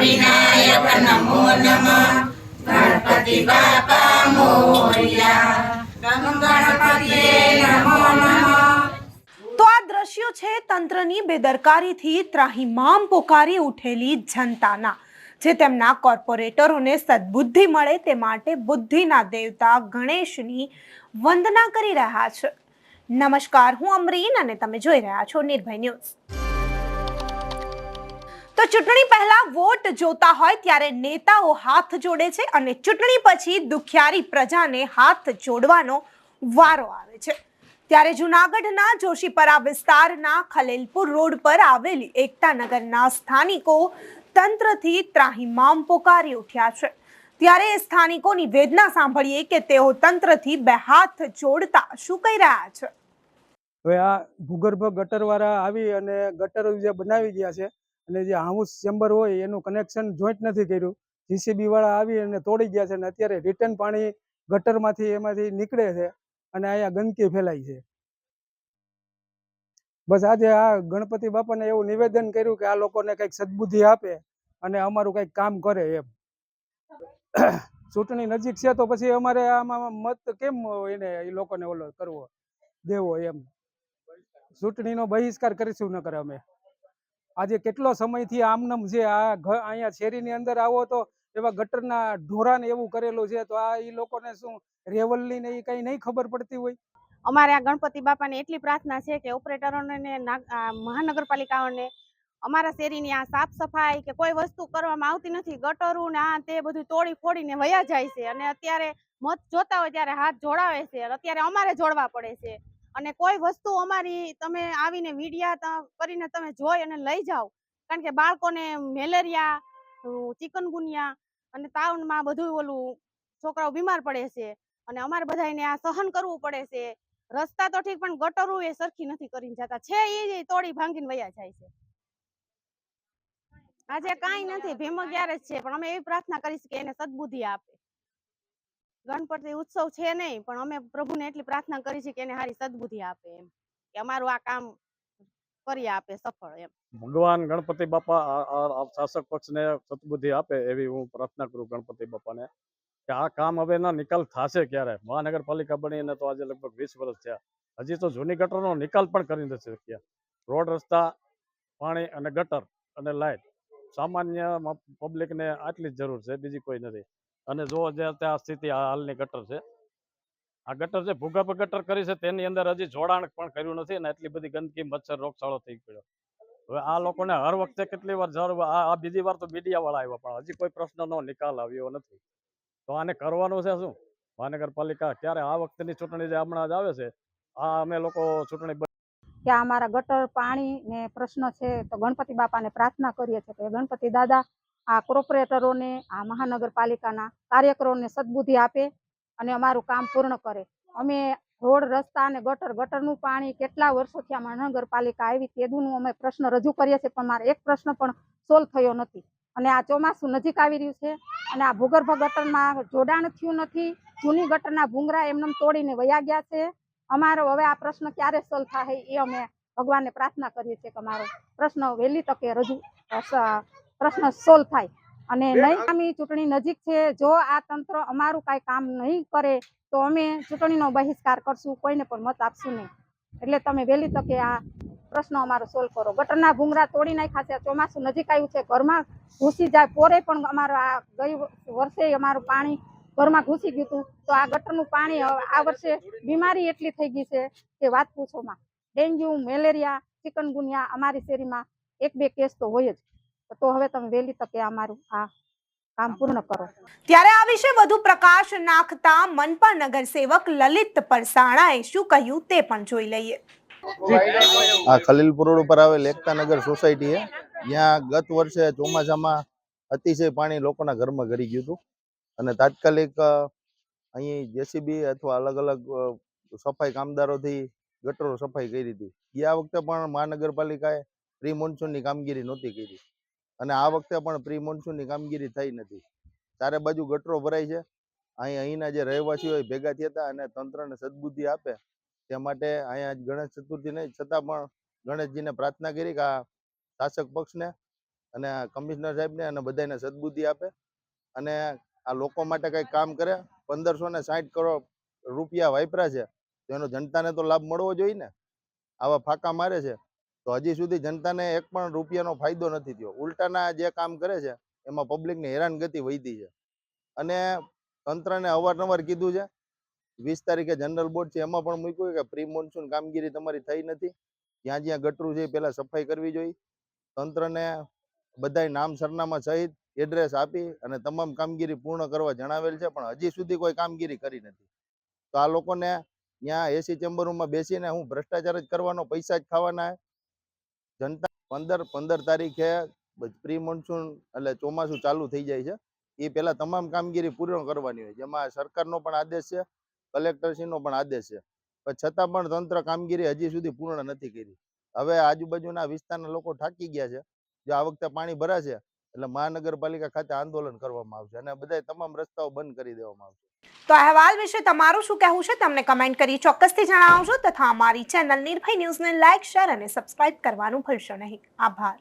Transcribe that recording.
વિનાયક નમો ગણપતિ બાપા મોર્યા ગમ ગણપતિએ નમો નમઃ તો આ દ્રશ્યો છે તંત્રની બેદરકારીથી ત્રાહિમામ પોકારી ઉઠેલી જનતાના, જે તેમના કોર્પોરેટરોને સદબુદ્ધિ મળે તે માટે બુદ્ધિના દેવતા ગણેશની વંદના કરી રહ્યા છે. નમસ્કાર, હું અમરીન અને તમે જોઈ રહ્યા છો નિર્ભય ન્યૂઝ. તો ચૂંટણી પહેલા વોટ જોતા હોય ત્યારે નેતાઓ હાથ જોડે છે અને ચૂંટણી પછી દુખિયારી પ્રજાને હાથ જોડવાનો વારો આવે છે. ત્યારે જૂનાગઢના જોશીપરા વિસ્તારના ખલેલપુર રોડ પર આવેલી એકતાનગરના સ્થાનિકો તંત્રથી ત્રાહિમામ પોકારી ઉઠ્યા છે. ત્યારે એ સ્થાનિકોની વેદના સાંભળીએ કે તેઓ તંત્રથી બે હાથ જોડતા શું કહી રહ્યા છે? હવે આ ભૂગર્ભ ગટરવાળા આવી અને ગટર જે બનાવી ગયા છે. અને જે હાઉસ ચેમ્બર હોય એનું કનેક્શન જોઈન્ટ નથી કર્યું. જીસીબી વાળા આવી અને તોડી ગયા છે અને અત્યારે રિટર્ન પાણી ગટરમાંથી એમાંથી નીકળે છે અને અહીંયા ગંદકી ફેલાય છે. બસ આજે આ ગણપતિ બાપાને એવું નિવેદન કર્યું કે આ લોકોને કંઈક સદબુદ્ધિ આપે અને અમારું કંઈક કામ કરે એમ. ચૂંટણી નજીક છે તો પછી અમારે આમાં મત કેમ એને એ લોકોને ઓલો કરવો દેવો એમ. ચૂંટણીનો બહિષ્કાર કરીશું ન કરે અમે. આજે કેટલો સમયથી આમનમ છે આ અહીંયા શેરીની અંદર આવો તો એવા ગટરના ઢોરાને એવું કરેલું છે, તો આ એ લોકોને શું રેવલની ને એ કઈ નહીં ખબર પડતી હોય? અમારે આ ગણપતિ બાપાને એટલી પ્રાર્થના છે કે ઓપરેટરોને મહાનગરપાલિકાઓને અમારા શેરીની આ સાફ સફાઈ કે કોઈ વસ્તુ કરવામાં આવતી નથી, ગટરું ને આ તે બધું તોડી ફોડીને વયા જાય છે અને અત્યારે મત જોતા હોય ત્યારે હાથ જોડાવે છે અત્યારે અમારે જોડવા પડે છે. અને કોઈ વસ્તુ અમારી તમે આવીને મીડિયા કરીને તમે જોઈ અને લઈ જાઓ. કારણ કે બાળકોને મેલેરિયા ચિકનગુનિયા અને તાવમાં બધું ઓલું છોકરાઓ બીમાર પડે છે. અને અમારે બધાને આ સહન કરવું પડે છે. રસ્તા તો ઠીક, પણ ગટરો એ સરખી નથી કરીને જતા. છે એ તોડી ભાંગીને વયા જાય છે. આજે કાંઈ નથી, ભીમો અગિયાર જ છે, પણ અમે એવી પ્રાર્થના કરીશ કે એને સદબુદ્ધિ આપે. ગણપતિ ઉત્સવ છે નહીં, પણ અમે પ્રભુને એટલી પ્રાર્થના કરી છે કે એને સારી સદબુદ્ધિ આપે એમ, કે અમારું આ કામ કરી આપે સફળ એમ. ભગવાન ગણપતિ બાપા શાસક પક્ષને સદબુદ્ધિ આપે એવી હું પ્રાર્થના કરું ગણપતિ બાપાને, કે આ કામ હવે ના નિકાલ થશે ક્યારે? મહાનગરપાલિકા બનીને તો આજે લગભગ વીસ વર્ષ થયા. હજી તો જૂની ગટરનો નિકાલ પણ કરી શક્યા. રોડ, રસ્તા, પાણી અને ગટર અને લાઇટ સામાન્ય પબ્લિકને આટલી જ જરૂર છે, બીજી કોઈ નથી. અને જો જે આ સ્થિતિ હાલની ગટર છે, આ ગટર જે ભૂગર્ભ ગટર કરી છે, તેની અંદર હજી જોડાણ પણ કર્યું નથી અને એટલી બધી ગંદકી, મચ્છર, રોગચાળો થઈ ગયો. હવે આ લોકોને હર વખતે કેટલી વાર જરૂર, આ બીજી વાર તો મીડિયા વાળા આવ્યા, પણ હજી કોઈ પ્રશ્નનો નિકાલ આવ્યો નથી. તો આને કરવાનું છે શું? મહાનગરપાલિકા ક્યારે આ વખતની ચૂંટણી જે હમણાં જ આવે છે, આ અમે લોકો ચૂંટણી કે અમારા ગટર પાણી ને પ્રશ્ન છે, તો ગણપતિ બાપાને પ્રાર્થના કરીએ છીએ કે ગણપતિ દાદા આ કોર્પોરેટરોને, આ મહાનગરપાલિકાના કાર્યકરોને સદબુદ્ધિ આપે અને અમારું કામ પૂર્ણ કરે. અમે રોડ, રસ્તા અને ગટર, ગટરનું પાણી કેટલા વર્ષોથી આ મહાનગરપાલિકા આવી તેદુનું અમે પ્રશ્ન રજૂ કરીએ છીએ, પણ મારે એક પ્રશ્ન પણ સોલ્વ થયો નથી. અને આ ચોમાસું નજીક આવી રહ્યું છે અને આ ભૂગર્ભ ગટરમાં જોડાણ થયું નથી. જૂની ગટરના ભૂંગરા એમને તોડીને વયા ગયા છે. અમારો હવે આ પ્રશ્ન ક્યારે સોલ્વ થાય એ અમે ભગવાનને પ્રાર્થના કરીએ છીએ કે અમારો પ્રશ્ન વહેલી તકે રજૂ પ્રશ્ન સોલ્વ થાય. અને નહીં આગામી ચૂંટણી નજીક છે જો આ તંત્ર અમારું કાંઈ કામ નહીં કરે તો અમે ચૂંટણીનો બહિષ્કાર કરશું કોઈને પણ મત આપશું નહીં. એટલે તમે વહેલી તકે આ પ્રશ્ન અમારો સોલ્વ કરો. ગટરના ભૂંગરા તોડી નાખ્યા છે ચોમાસું નજીક આવ્યું છે ઘરમાં ઘૂસી જાય પોરે પણ અમારો આ ગઈ વર્ષે અમારું પાણી ઘરમાં ઘૂસી ગયું હતું. તો આ ગટરનું પાણી આ વર્ષે બીમારી એટલી થઈ ગઈ છે કે વાત પૂછોમાં ડેન્ગ્યુ મેલેરિયા ચિકનગુનિયા અમારી શેરીમાં એક બે કેસ તો હોય જ. તો હવે તમે વહેલી તકે અમારું આ કામ પૂર્ણ કરો. ત્યારે આ વિશે વધુ પ્રકાશ નાખતા મનપા નગર સેવક લલિત પરસાણાએ શું કહ્યું તે પણ જોઈ લઈએ. આ ખલીલપુર રોડ ઉપર આવેલ એકતાનગર સોસાયટી છે જ્યાં ગત વર્ષે ચોમાસામાં અતિશય પાણી લોકોના ઘરમાં ઘરી ગયું હતું. અને તાત્કાલિક અહીં જેસીબી અથવા અલગ અલગ સફાઈ કામદારોથી ગટરો સફાઈ કરી હતી. ગયા વખતે પણ મહાનગરપાલિકાએ પ્રી મોન્સૂનની કામગીરી નહોતી કરી. અને આ વખતે પણ પ્રી મોન્સૂનની કામગીરી થઈ નથી. ચારે બાજુ ગટરો ભરાય છે. અહીં અહીંના જે રહેવાસીઓ ભેગા થયા હતા અને તંત્રને સદબુદ્ધિ આપે તે માટે અહીંયા ગણેશ ચતુર્થી નહીં, છતાં પણ ગણેશજીને પ્રાર્થના કરી કે આ શાસક પક્ષને અને કમિશનર સાહેબને અને બધાને સદબુદ્ધિ આપે અને આ લોકો માટે કંઈક કામ કરે. પંદરસો ને સાઠ કરોડ રૂપિયા વાપરા છે. તો એનો જનતાને તો લાભ મળવો જોઈએ ને? આવા ફાંકા મારે છે. તો હજી સુધી જનતાને એક પણ રૂપિયાનો ફાયદો નથી થયો. ઉલટાના જે કામ કરે છે, એમાં પબ્લિકની હેરાનગતિ વધી છે. અને તંત્રને અવારનવાર કીધું છે, વીસ તારીખે જનરલ બોર્ડ છે, એમાં પણ મૂક્યું કે પ્રી મોન્સૂન કામગીરી તમારી થઈ નથી. જ્યાં જ્યાં ગટરું છે પહેલાં સફાઈ કરવી જોઈએ. તંત્રને બધાય નામ સરનામા સહિત એડ્રેસ આપી અને તમામ કામગીરી પૂર્ણ કરવા જણાવેલ છે, પણ હજી સુધી કોઈ કામગીરી કરી નથી. તો આ લોકોને ત્યાં એસી ચેમ્બરોમાં બેસીને હું ભ્રષ્ટાચાર જ કરવાનો, પૈસા જ ખાવાના. જનતા પંદર પંદર તારીખે પ્રી મોન્સૂન એટલે ચોમાસું ચાલુ થઈ જાય છે. એ પહેલાં તમામ કામગીરી પૂર્ણ કરવાની હોય જેમાં સરકારનો પણ આદેશ છે, કલેક્ટરશ્રીનો પણ આદેશ છે. પણ છતાં પણ તંત્ર કામગીરી હજી સુધી પૂર્ણ નથી કરી. હવે આજુબાજુના વિસ્તારના લોકો થાકી ગયા છે. જો આ વખતે પાણી ભરાશે, એટલે મહાનગરપાલિકા ખાતે આંદોલન કરવામાં આવશે અને બધા તમામ રસ્તાઓ બંધ કરી દેવામાં આવશે. તો અહેવાલ વિશે તમારું શું કહેવું છે તમને કમેન્ટ કરી ચોક્કસથી જણાવજો તથા અમારી ચેનલ નિર્ભય ન્યૂઝને લાઇક, શેર અને સબસ્ક્રાઇબ કરવાનું ભૂલશો નહીં. આભાર.